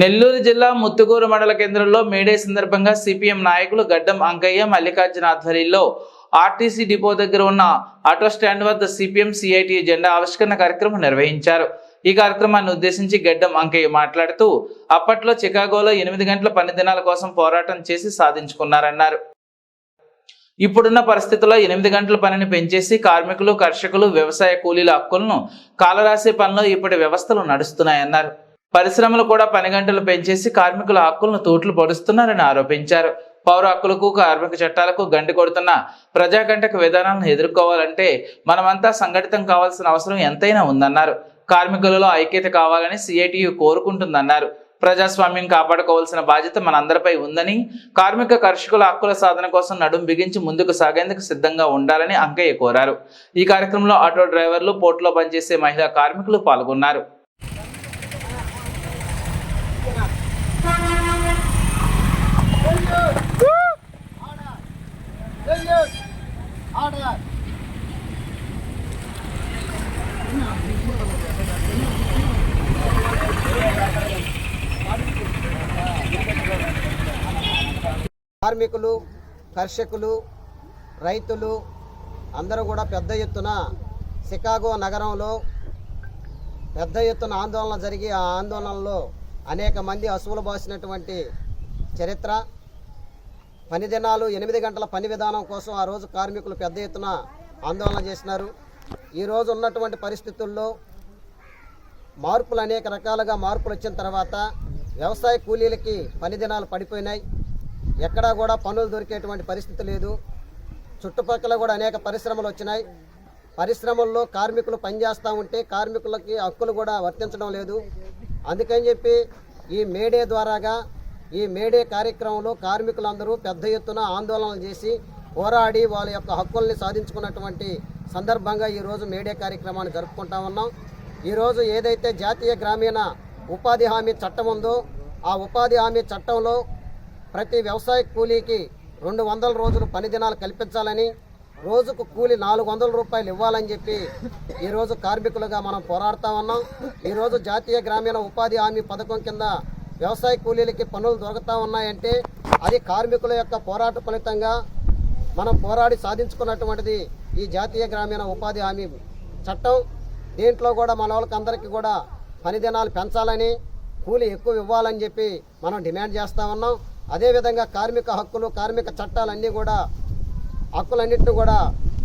నెల్లూరు జిల్లా ముత్తుకూరు మండల కేంద్రంలో మేడే సందర్భంగా సిపిఎం నాయకులు గడ్డం అంకయ్య మల్లికార్జున ఆధ్వర్యంలో ఆర్టీసీ డిపో దగ్గర ఉన్న ఆటో స్టాండ్ వద్ద సిపిఎం సిఐటి జెండా ఆవిష్కరణ కార్యక్రమం నిర్వహించారు. ఈ కార్యక్రమాన్ని ఉద్దేశించి గడ్డం అంకయ్య మాట్లాడుతూ అప్పట్లో చికాగోలో ఎనిమిది గంటల పని దినాల కోసం పోరాటం చేసి సాధించుకున్నారన్నారు. ఇప్పుడున్న పరిస్థితుల్లో ఎనిమిది గంటల పనిని పెంచేసి కార్మికులు కర్షకులు వ్యవసాయ కూలీల హక్కులను కాలరాసే పనిలో ఇప్పటి వ్యవస్థలు నడుస్తున్నాయన్నారు. పరిశ్రమలు కూడా పని గంటలు పెంచేసి కార్మికుల హక్కులను తూట్లు పొడుస్తున్నారని ఆరోపించారు. పౌర హక్కులకు కార్మిక చట్టాలకు గండి కొడుతున్న ప్రజాకంటక విధానాలను ఎదుర్కోవాలంటే మనమంతా సంఘటితం కావాల్సిన అవసరం ఎంతైనా ఉందన్నారు. కార్మికులలో ఐక్యత కావాలని సిఐటియు కోరుకుంటుందన్నారు. ప్రజాస్వామ్యం కాపాడుకోవాల్సిన బాధ్యత మనందరిపై ఉందని కార్మిక కర్షకుల హక్కుల సాధన కోసం నడుం బిగించి ముందుకు సాగేందుకు సిద్ధంగా ఉండాలని అంకయ్య కోరారు. ఈ కార్యక్రమంలో ఆటో డ్రైవర్లు పోర్టులో పనిచేసే మహిళా కార్మికులు పాల్గొన్నారు. కార్మికులు కర్షకులు రైతులు అందరూ కూడా పెద్ద ఎత్తున చికాగో నగరంలో పెద్ద ఎత్తున ఆందోళన జరిగి ఆ ఆందోళనలో అనేక మంది అసువులు బాసినటువంటి చరిత్ర. పని దినాలు ఎనిమిది గంటల పని విధానం కోసం ఆ రోజు కార్మికులు పెద్ద ఎత్తున ఆందోళన చేసినారు. ఈరోజు ఉన్నటువంటి పరిస్థితుల్లో మార్పులు అనేక రకాలుగా మార్పులు వచ్చిన తర్వాత వ్యవసాయ కూలీలకి పని దినాలు పడిపోయినాయి. ఎక్కడా కూడా పనులు దొరికేటువంటి పరిస్థితి లేదు. చుట్టుపక్కల కూడా అనేక పరిశ్రమలు వచ్చినాయి. పరిశ్రమల్లో కార్మికులు పనిచేస్తూ ఉంటే కార్మికులకి హక్కులు కూడా వర్తించడం లేదు. అందుకని చెప్పి ఈ మేడే ద్వారాగా ఈ మేడే కార్యక్రమంలో కార్మికులందరూ పెద్ద ఎత్తున ఆందోళనలు చేసి పోరాడి వాళ్ళ యొక్క హక్కుల్ని సాధించుకున్నటువంటి సందర్భంగా ఈరోజు మేడే కార్యక్రమాన్ని జరుపుకుంటా ఉన్నాం. ఈరోజు ఏదైతే జాతీయ గ్రామీణ ఉపాధి హామీ చట్టం ఉందో ఆ ఉపాధి హామీ చట్టంలో ప్రతి వ్యవసాయ కూలీకి రెండు వందల రోజులు పని దినాలు కల్పించాలని రోజుకు కూలి నాలుగు వందల రూపాయలు ఇవ్వాలని చెప్పి ఈరోజు కార్మికులుగా మనం పోరాడుతూ ఉన్నాం. ఈరోజు జాతీయ గ్రామీణ ఉపాధి హామీ పథకం కింద వ్యవసాయ కూలీలకి పనులు దొరుకుతూ ఉన్నాయంటే అది కార్మికుల యొక్క పోరాట ఫలితంగా మనం పోరాడి సాధించుకున్నటువంటిది ఈ జాతీయ గ్రామీణ ఉపాధి హామీ చట్టం. దీంట్లో కూడా మన వాళ్ళకి అందరికీ కూడా పని దినాలు పెంచాలని కూలి ఎక్కువ ఇవ్వాలని చెప్పి మనం డిమాండ్ చేస్తూ ఉన్నాం. అదేవిధంగా కార్మిక హక్కులు కార్మిక చట్టాలన్నీ కూడా హక్కులన్నింటినీ కూడా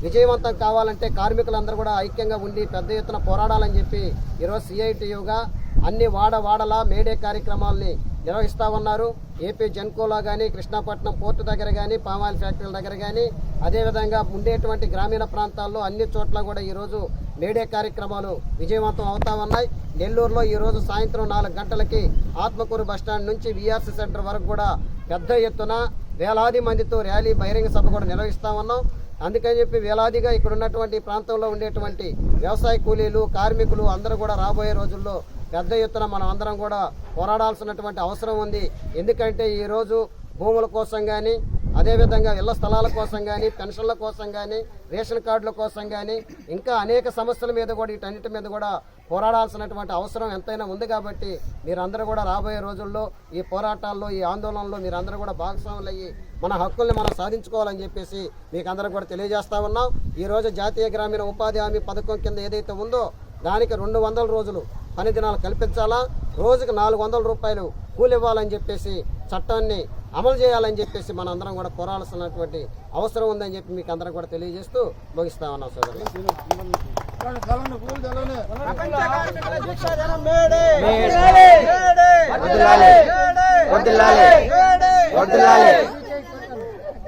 విజయవంతం కావాలంటే కార్మికులందరూ కూడా ఐక్యంగా ఉండి పెద్ద ఎత్తున పోరాడాలని చెప్పి ఈరోజు సిఐటియుగా అన్ని వాడ వాడలా మేడే కార్యక్రమాల్ని నిర్వహిస్తూ ఉన్నారు ఏపీ జెన్కోలో కానీ కృష్ణాపట్నం పోర్టు దగ్గర కానీ పామాయిల్ ఫ్యాక్టరీల దగ్గర కానీ అదేవిధంగా ఉండేటువంటి గ్రామీణ ప్రాంతాల్లో అన్ని చోట్ల కూడా ఈరోజు మేడే కార్యక్రమాలు విజయవంతం అవుతా ఉన్నాయి నెల్లూరులో ఈరోజు సాయంత్రం నాలుగు గంటలకి ఆత్మకూరు బస్టాండ్ నుంచి విఆర్సీ సెంటర్ వరకు కూడా పెద్ద ఎత్తున వేలాది మందితో ర్యాలీ బహిరంగ సభ కూడా నిర్వహిస్తా ఉన్నాం అందుకని చెప్పి వేలాదిగా ఇక్కడ ఉన్నటువంటి ప్రాంతంలో ఉండేటువంటి వ్యవసాయ కూలీలు కార్మికులు అందరూ కూడా రాబోయే రోజుల్లో పెద్ద ఎత్తున మనం అందరం కూడా పోరాడాల్సినటువంటి అవసరం ఉంది. ఎందుకంటే ఈరోజు భూముల కోసం కానీ అదేవిధంగా ఇళ్ళ స్థలాల కోసం కానీ పెన్షన్ల కోసం కానీ రేషన్ కార్డుల కోసం కానీ ఇంకా అనేక సమస్యల మీద కూడా వీటన్నిటి మీద కూడా పోరాడాల్సినటువంటి అవసరం ఎంతైనా ఉంది కాబట్టి మీరందరూ కూడా రాబోయే రోజుల్లో ఈ పోరాటాల్లో ఈ ఆందోళనలో మీరందరూ కూడా భాగస్వాములు అయ్యి మన హక్కుల్ని మనం సాధించుకోవాలని చెప్పేసి మీకు అందరూ కూడా తెలియజేస్తా ఉన్నాం. ఈరోజు జాతీయ గ్రామీణ ఉపాధి హామీ పథకం కింద ఏదైతే ఉందో దానికి రెండు వందల రోజులు పని దినాలు కల్పించాలా? రోజుకు నాలుగు వందల రూపాయలు కూలి ఇవ్వాలని చెప్పేసి చట్టాన్ని అమలు చేయాలని చెప్పేసి మన అందరం కూడా పోరాడాల్సినటువంటి అవసరం ఉందని చెప్పి మీకు అందరం కూడా తెలియజేస్తూ ముగిస్తా ఉన్నాం వదిలాలి